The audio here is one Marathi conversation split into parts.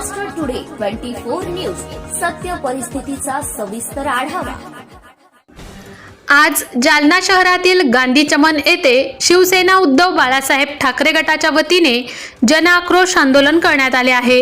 Twenty four news. सत्य परिस्थितीचा सविस्तर आढावा. आज जालना शहरातील गांधी चमन येथे शिवसेना उद्धव बाळासाहेब ठाकरे गटाच्या वतीने जन आक्रोश आंदोलन करण्यात आले आहे.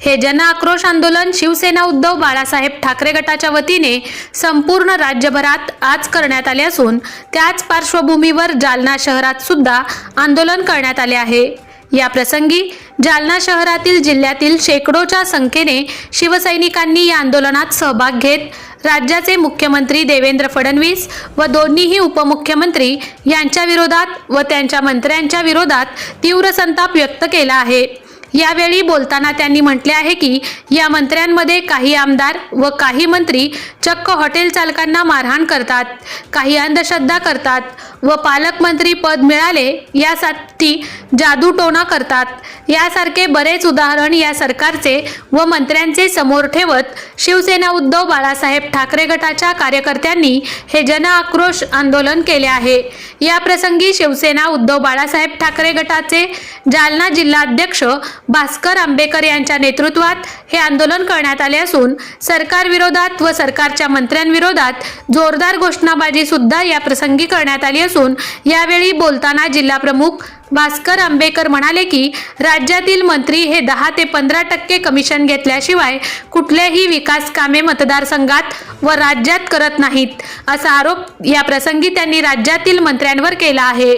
हे जन आक्रोश आंदोलन शिवसेना उद्धव बाळासाहेब ठाकरे गटाच्या वतीने संपूर्ण राज्यभरात आज करण्यात आले असून त्याच पार्श्वभूमीवर जालना शहरात सुद्धा आंदोलन करण्यात आले आहे. या प्रसंगी जालना शहरातील जिल्ह्यातील शेकडोच्या संख्येने शिवसैनिकांनी या आंदोलनात सहभाग घेत राज्याचे मुख्यमंत्री देवेंद्र फडणवीस व दोन्हीही उपमुख्यमंत्री यांच्या विरोधात व त्यांच्या मंत्र्यांच्या विरोधात तीव्र संताप व्यक्त केला आहे. यावेळी बोलताना त्यांनी म्हटले आहे की या मंत्र्यांमध्ये काही आमदार व काही मंत्री चक्क हॉटेल चालकांना मारहाण करतात काही अंधश्रद्धा करतात व पालकमंत्री पद मिळाले यासाठी जादूटोणा करतात. यासारखे बरेच उदाहरण या सरकारचे व मंत्र्यांचे समोर ठेवत शिवसेना उद्धव बाळासाहेब ठाकरे गटाच्या कार्यकर्त्यांनी हे जन आक्रोश आंदोलन केले आहे. या प्रसंगी शिवसेना उद्धव बाळासाहेब ठाकरे गटाचे जालना जिल्हाध्यक्ष भास्कर आंबेकर यांच्या नेतृत्वात हे आंदोलन करण्यात आले असून सरकारविरोधात व सरकारच्या मंत्र्यांविरोधात जोरदार घोषणाबाजी सुद्धा या प्रसंगी करण्यात आली असून यावेळी बोलताना जिल्हा प्रमुख भास्कर आंबेकर म्हणाले की राज्यातील मंत्री हे दहा ते पंधरा टक्के कमिशन घेतल्याशिवाय कुठलेही विकास कामे मतदारसंघात व राज्यात करत नाहीत असा आरोप या प्रसंगी त्यांनी राज्यातील मंत्र्यांवर केला आहे.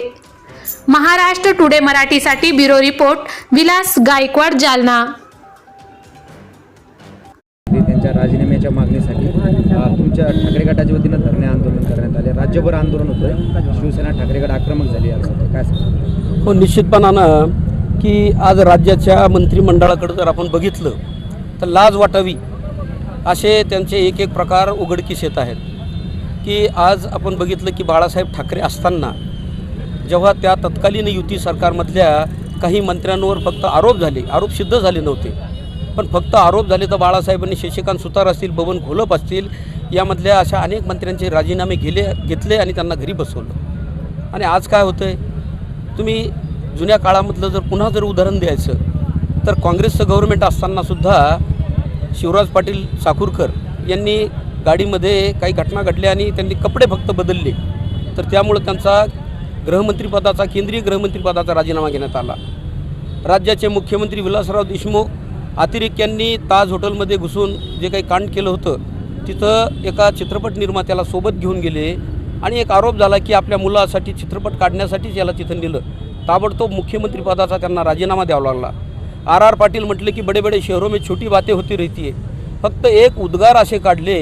महाराष्ट्र टुडे मराठीसाठी ब्युरो रिपोर्ट विलास गायकवाड जालना. त्यांच्या राजीनाम्याच्या मागणीसाठी तुमच्या ठाकरे गटाच्या वतीनं धरणे आंदोलन करण्यात आले. राज्यभर आंदोलन होतं शिवसेना ठाकरे गट आक्रमक झाली काय? हो निश्चितपणानं की आज राज्याच्या मंत्रिमंडळाकडे जर आपण बघितलं तर लाज वाटावी असे त्यांचे एक एक प्रकार उघडकीस येत आहेत. की आज आपण बघितलं की बाळासाहेब ठाकरे असताना जेव्हा त्या तत्कालीन युती सरकारमधल्या काही मंत्र्यांवर फक्त आरोप झाले आरोप सिद्ध झाले नव्हते. पण फक्त आरोप झाले तर बाळासाहेबांनी शशिकांत सुतार असतील बबन घोलप असतील यामधल्या अशा अनेक मंत्र्यांचे राजीनामे गेले घेतले आणि त्यांना घरी बसवलं. आणि आज काय होतं आहे तुम्ही जुन्या काळामधलं जर पुन्हा जर उदाहरण द्यायचं तर काँग्रेसचं गव्हर्नमेंट असतानासुद्धा शिवराज पाटील साखूरकर यांनी गाडीमध्ये काही घटना घडल्या आणि त्यांनी कपडे फक्त बदलले. तर त्यामुळं त्यांचा गृहमंत्रीपदाचा केंद्रीय गृहमंत्रीपदाचा राजीनामा घेण्यात आला. राज्याचे मुख्यमंत्री विलासराव देशमुख अतिरेक यांनी ताज हॉटेलमध्ये घुसून जे काही कांड केलं होतं तिथं एका चित्रपट निर्मात्याला सोबत घेऊन गेले आणि एक आरोप झाला की आपल्या मुलासाठी चित्रपट काढण्यासाठीच याला तिथं नेलं ताबडतोब मुख्यमंत्रीपदाचा त्यांना राजीनामा द्यावा लागला. आर आर पाटील म्हटले की बडे बडे शहरों में छोटी बातें होती रहती आहे फक्त एक उद्गार असे काढले.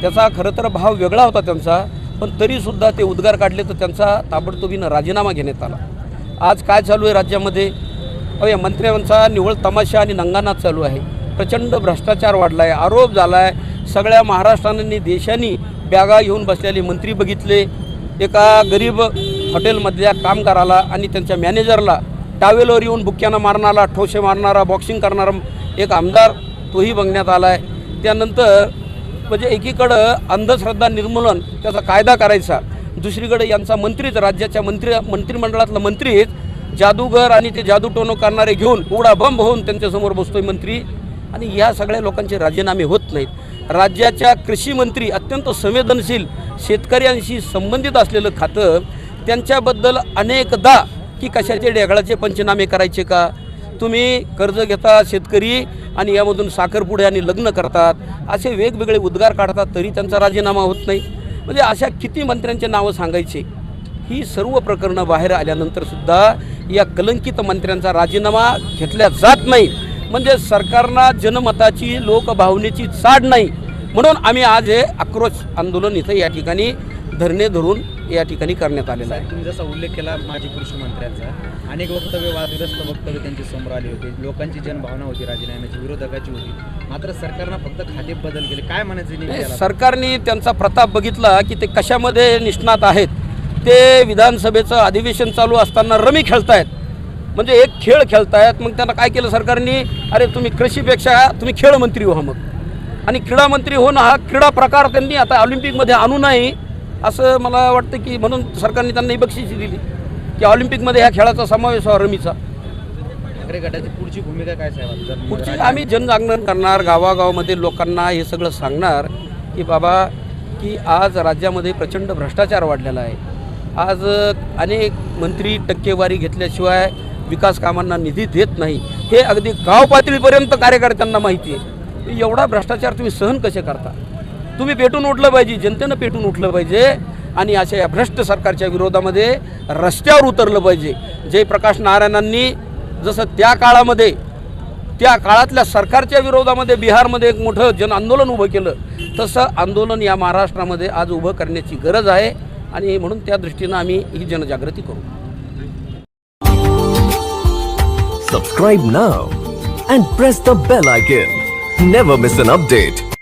त्याचा खरं तर भाव वेगळा होता त्यांचा. पण तरीसुद्धा ते उद्गार काढले तर त्यांचा ताबडतोबीनं राजीनामा घेण्यात आला. आज काय चालू आहे राज्यामध्ये? अहो या मंत्र्यांचा निवळ तमाशा आणि नंगानाच चालू आहे. प्रचंड भ्रष्टाचार वाढला आहे आरोप झाला आहे सगळ्या महाराष्ट्राने देशांनी बॅगा घेऊन बसलेले मंत्री बघितले. एका गरीब हॉटेलमधल्या कामगाराला आणि त्यांच्या मॅनेजरला टावेलवर येऊन बुक्क्यानं मारणारा ठोसे मारणारा बॉक्सिंग करणारा एक आमदार तोही बघण्यात आला आहे त्यानंतर म्हणजे एकीकडं अंधश्रद्धा निर्मूलन त्याचा कायदा करायचा. दुसरीकडे यांचा मंत्रीच राज्याच्या मंत्री मंत्रिमंडळातला मंत्रीच जादूगर आणि ते जादूटोनो करणारे घेऊन उघडा होऊन त्यांच्यासमोर बसतोय मंत्री. आणि या सगळ्या लोकांचे राजीनामे होत नाहीत. राज्याच्या कृषी मंत्री अत्यंत संवेदनशील शेतकऱ्यांशी संबंधित असलेलं खातं त्यांच्याबद्दल अनेकदा की कशाचे डेगळाचे पंचनामे करायचे का? तुम्ही कर्ज घेता शेतकरी आणि यामधून साखरपुडे आणि लग्न करतात असे वेगवेगळे उद्गार काढतात तरी त्यांचा राजीनामा होत नाही. म्हणजे अशा किती मंत्र्यांचे नावं सांगायचे? ही सर्व प्रकरणं बाहेर आल्यानंतरसुद्धा या कलंकित मंत्र्यांचा राजीनामा घेतल्या जात नाही. म्हणजे सरकारना जनमताची लोकभावनेची चाड नाही. म्हणून आम्ही आज हे आक्रोश आंदोलन इथं या ठिकाणी धरणे धरून या ठिकाणी करण्यात आलेलं आहे. तुम्ही जसा उल्लेख केला माजी कृषी मंत्र्यांचा अनेक वक्तव्य वादग्रस्त वक्तव्य त्यांच्यासमोर आली होती. लोकांची जनभावना होती राजीनाम्याची विरोधकाची होती. मात्र सरकारनं फक्त खाते बदल केले. काय म्हणायचं नाही? सरकारने त्यांचा प्रताप बघितला की ते कशामध्ये निष्णात आहेत. ते विधानसभेचं अधिवेशन चालू असताना रमी खेळतायत. म्हणजे एक खेळ खेळतायत. मग त्यांना काय केलं सरकारने? अरे तुम्ही कृषीपेक्षा तुम्ही खेळ मंत्री व्हा मग. आणि क्रीडा मंत्री होणं हा क्रीडा प्रकार त्यांनी आता ऑलिम्पिकमध्ये आणू नये असं मला वाटतं की म्हणून सरकारने त्यांना ही बक्षिसी दिली. की ऑलिम्पिकमध्ये ह्या खेळाचा समावेश व्हावा रमीचा. ठाकरे गटाची पुढची भूमिका काय साहेब? पुढची आम्ही जनजागरण करणार गावागावामध्ये लोकांना हे सगळं सांगणार की बाबा की आज राज्यामध्ये प्रचंड भ्रष्टाचार वाढलेला आहे. आज अनेक मंत्री टक्केवारी घेतल्याशिवाय विकास कामांना निधी देत नाही. हे अगदी गाव पातळीपर्यंत कार्यकर्त्यांना माहिती आहे. एवढा भ्रष्टाचार तुम्ही सहन कसे करता? तुम्ही पेटून उठलं पाहिजे जनतेनं पेटून उठलं पाहिजे. आणि अशा या भ्रष्ट सरकारच्या विरोधामध्ये रस्त्यावर उतरलं पाहिजे. जयप्रकाश नारायणांनी जसं त्या काळामध्ये त्या काळातल्या सरकारच्या विरोधामध्ये बिहारमध्ये एक मोठं जन आंदोलन उभं केलं तसं आंदोलन या महाराष्ट्रामध्ये आज उभं करण्याची गरज आहे आणि म्हणून त्या दृष्टीनं आम्ही ही जनजागृती करू. Subscribe now and press the bell icon never miss an update